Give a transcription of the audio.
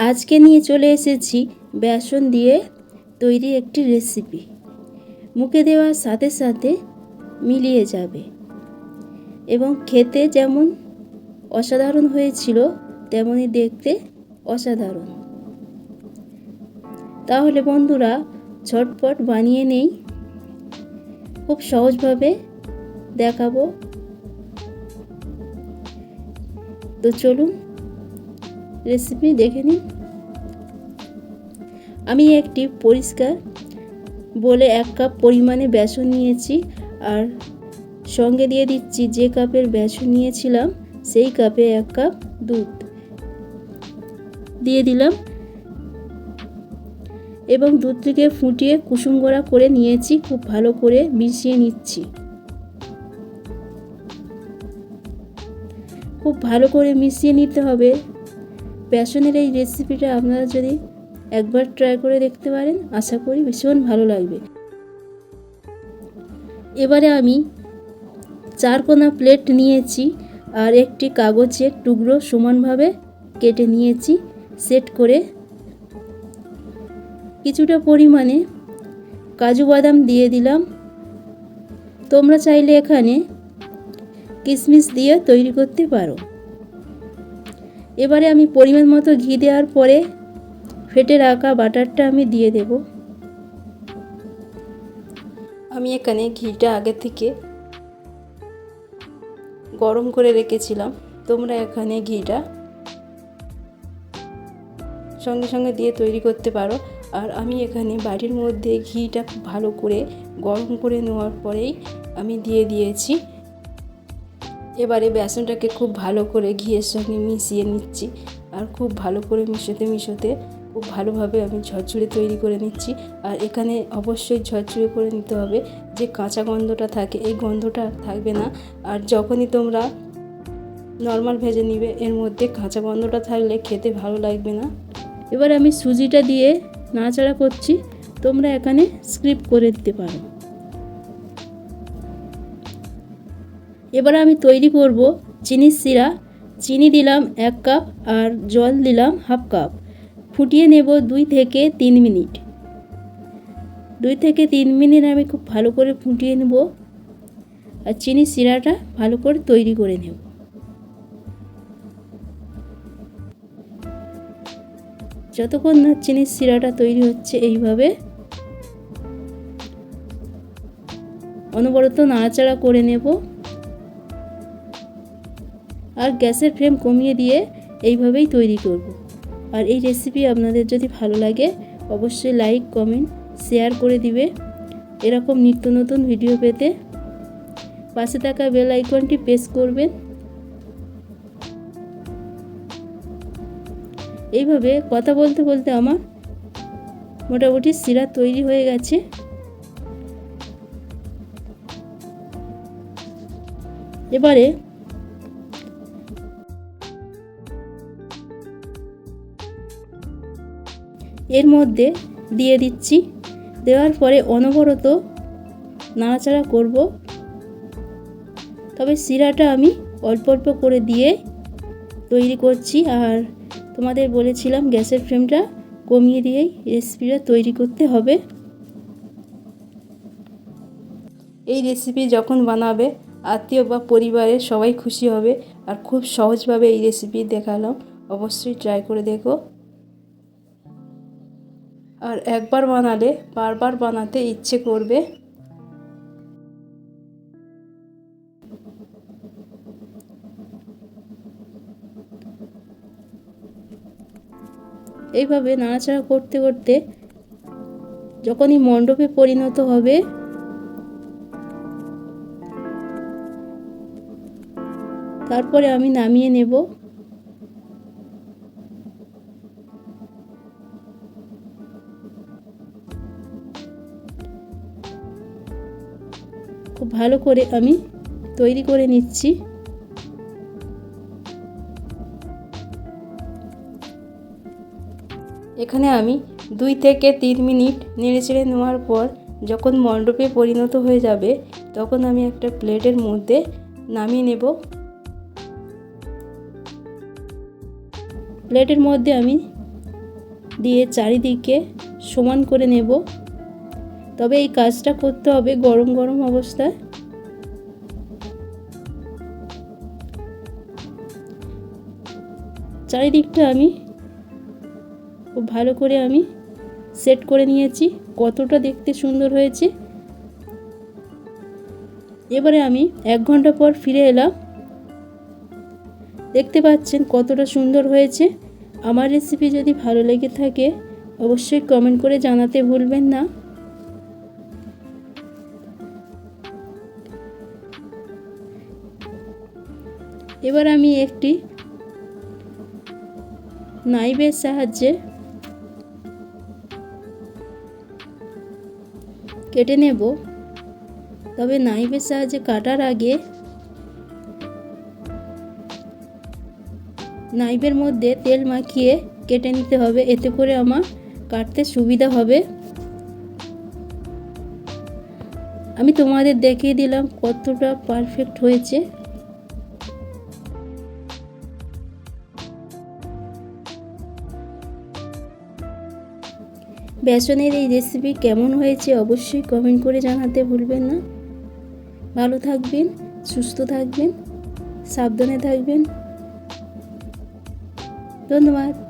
আজকে নিয়ে চলে এসেছি বেসন দিয়ে তৈরি একটি রেসিপি মুখে দেওয়ার সাথে সাথে মিলিয়ে যাবে। এবং খেতে যেমন অসাধারণ হয়েছিল তেমনই দেখতে অসাধারণ। তাহলে বন্ধুরা, ঝটপট বানিয়ে নেই। খুব সহজভাবে দেখাবো। তো চলুন রেসিপি দেখে নিন। আমি একটি পরিষ্কার বলে এক কাপ পরিমাণে বেসন নিয়েছি আর সঙ্গে দিয়ে দিচ্ছি যে কাপের বেসন নিয়েছিলাম সেই কাপে এক কাপ দুধ। দিয়ে দিলাম এবং দুধটিকে ফুটিয়ে কুসুম গড়া করে নিয়েছি, খুব ভালো করে মিশিয়ে নিচ্ছি। খুব ভালো করে মিশিয়ে নিতে হবে। বেসনের এই রেসিপিটা আপনারা যদি একবার ট্রাই করে দেখতে পারেন, আশা করি ভীষণ ভালো লাগবে। এবারে আমি চার কোনা প্লেট নিয়েছি আর একটি কাগজের টুকরো সমানভাবে কেটে নিয়েছি সেট করে। কিছুটা পরিমাণে কাজু বাদাম দিয়ে দিলাম। তোমরা চাইলে এখানে কিশমিশ দিয়ে তৈরি করতে পারো। এবারে আমি পরিমাণ মতো ঘি দেওয়ার পরে ফেটে রাখা বাটারটা আমি দিয়ে দেব। আমি এখানে ঘিটা আগে থেকে গরম করে রেখেছিলাম। তোমরা এখানে ঘিটা সঙ্গে সঙ্গে দিয়ে তৈরি করতে পারো। আর আমি এখানে বাড়ির মধ্যে ঘিটা ভালো করে গরম করে নেওয়ার পরেই আমি দিয়ে দিয়েছি এবারে বেসনটাকে খুব ভালো করে ঘিয়ের সঙ্গে মিশিয়ে নিচ্ছি। আর খুব ভালো করে মিশোতে মিশোতে খুব ভালোভাবে আমি ঝরঝরে তৈরি করে নিচ্ছি। আর এখানে অবশ্যই ঝরঝরে করে নিতে হবে যে কাঁচা গন্ধটা থাকে, এই গন্ধটা থাকবে না। আর যখনই তোমরা নর্মাল ভেজে নিবে, এর মধ্যে কাঁচা গন্ধটা থাকলে খেতে ভালো লাগবে না। এবার আমি সুজিটা দিয়ে নাড়াচাড়া করছি। তোমরা এখানে স্ক্রিপ্ট করে দিতে পারো। এবার আমি তৈরি করব চিনির শিরা। চিনি দিলাম এক কাপ আর জল দিলাম হাফ কাপ। ফুটিয়ে নেব দুই থেকে তিন মিনিট। দুই থেকে তিন মিনিট আমি খুব ভালো করে ফুটিয়ে নেব। আর চিনির শিরাটা ভালো করে তৈরি করে নেব। যতক্ষণ না চিনির শিরাটা তৈরি হচ্ছে এইভাবে অনবরত নাড়াচাড়া করে নেব। আর গ্যাসের ফ্লেম কমিয়ে দিয়ে এইভাবেই তৈরি করব। আর এই রেসিপি আপনাদের যদি ভালো লাগে, অবশ্যই লাইক কমেন্ট শেয়ার করে দিবে। এরকম নিত্য নতুন ভিডিও পেতে পাশে থাকা বেল আইকনটি প্রেস করবেন। এইভাবে কথা বলতে বলতে আমার মোটামুটি শিরা তৈরি হয়ে গেছে। এবারে এর মধ্যে দিয়ে দিচ্ছি। দেওয়ার পরে অনবরত নাড়াচাড়া করব। তবে শিরাটা আমি অল্প অল্প করে দিয়ে তৈরি করছি। আর তোমাদের বলেছিলাম গ্যাসের ফ্লেমটা কমিয়ে দিয়েই রেসিপিটা তৈরি করতে হবে। এই রেসিপি যখন বানাবে, আত্মীয় বা পরিবারের সবাই খুশি হবে। আর খুব সহজভাবে এই রেসিপি দেখালাম। অবশ্যই ট্রাই করে দেখো। আর একবার বানালে বারবার বানাতে ইচ্ছে করবে। এইভাবে নাড়াচাড়া করতে করতে যখনই মণ্ডপে পরিণত হবে, তারপরে আমি নামিয়ে নেব। খুব ভালো করে আমি তৈরি করে নিচ্ছি। এখানে আমি দুই থেকে তিন মিনিট নেড়েচেড়ে নেওয়ার পর যখন মণ্ডপে পরিণত হয়ে যাবে, তখন আমি একটা প্লেটের মধ্যে নামিয়ে নেব। প্লেটের মধ্যে আমি দিয়ে চারিদিকে সমান করে নেব। তবে এই কাজটা করতে হবে গরম গরম অবস্থায়। চারিদিকটা আমি খুব ভালো করে আমি সেট করে নিয়েছি, কতটা দেখতে সুন্দর হয়েছে। এবারে আমি এক ঘণ্টা পর ফিরে এলাম। দেখতে পাচ্ছেন কতটা সুন্দর হয়েছে। আমার রেসিপি যদি ভালো লেগে থাকে, অবশ্যই কমেন্ট করে জানাতে ভুলবেন না। এবার আমি একটি নাইফের সাহায্যে কেটে নেব। তবে নাইফের সাহায্যে কাটার আগে নাইফের মধ্যে তেল মাখিয়ে কেটে নিতে হবে। এতে করে আমার কাটতে সুবিধা হবে। আমি তোমাদের দেখিয়ে দিলাম কতটা পারফেক্ট হয়েছে। বেসনের এই রেসিপি কেমন হয়েছে অবশ্যই কমেন্ট করে জানাতে ভুলবেন না। ভালো থাকবেন, সুস্থ থাকবেন, সাবধানে থাকবেন। ধন্যবাদ।